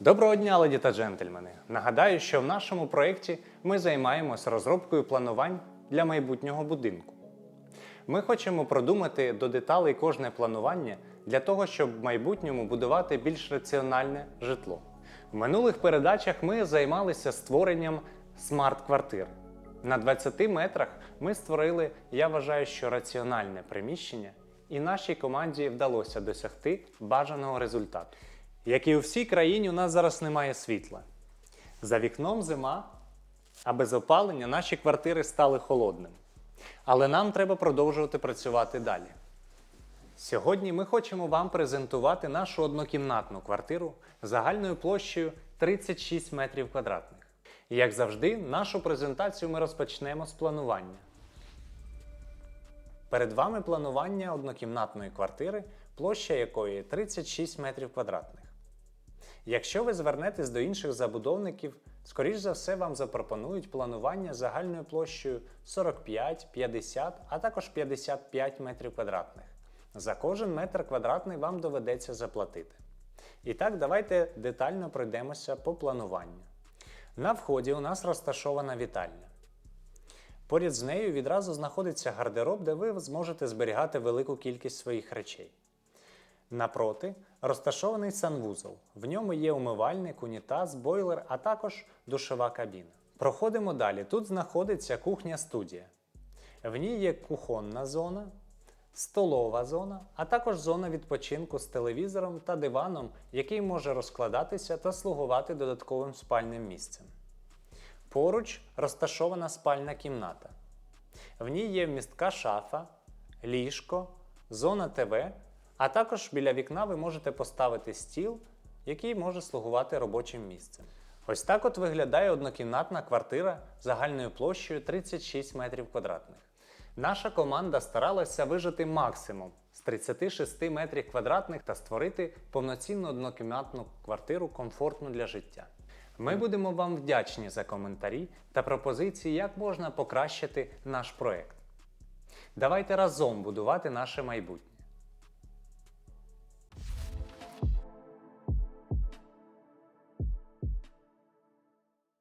Доброго дня, леді та джентльмени! Нагадаю, що в нашому проєкті ми займаємося розробкою планувань для майбутнього будинку. Ми хочемо продумати до деталей кожне планування для того, щоб в майбутньому будувати більш раціональне житло. В минулих передачах ми займалися створенням смарт-квартир. На 20 метрах ми створили, я вважаю, що раціональне приміщення, і нашій команді вдалося досягти бажаного результату. Як і у всій країні, у нас зараз немає світла. За вікном зима, а без опалення наші квартири стали холодними. Але нам треба продовжувати працювати далі. Сьогодні ми хочемо вам презентувати нашу однокімнатну квартиру загальною площею 36 метрів квадратних. Як завжди, нашу презентацію ми розпочнемо з планування. Перед вами планування однокімнатної квартири, площа якої 36 метрів квадратних. Якщо ви звернетесь до інших забудовників, скоріш за все вам запропонують планування загальною площею 45, 50, а також 55 метрів квадратних. За кожен метр квадратний вам доведеться заплатити. І так, давайте детально пройдемося по плануванню. На вході у нас розташована вітальня. Поряд з нею відразу знаходиться гардероб, де ви зможете зберігати велику кількість своїх речей. Напроти розташований санвузол. В ньому є умивальник, унітаз, бойлер, а також душова кабіна. Проходимо далі. Тут знаходиться кухня-студія. В ній є кухонна зона, столова зона, а також зона відпочинку з телевізором та диваном, який може розкладатися та слугувати додатковим спальним місцем. Поруч розташована спальна кімната. В ній є вмістка шафа, ліжко, зона ТВ, а також біля вікна ви можете поставити стіл, який може слугувати робочим місцем. Ось так от виглядає однокімнатна квартира загальною площею 36 метрів квадратних. Наша команда старалася вижити максимум з 36 метрів квадратних та створити повноцінну однокімнатну квартиру комфортну для життя. Ми будемо вам вдячні за коментарі та пропозиції, як можна покращити наш проект. Давайте разом будувати наше майбутнє.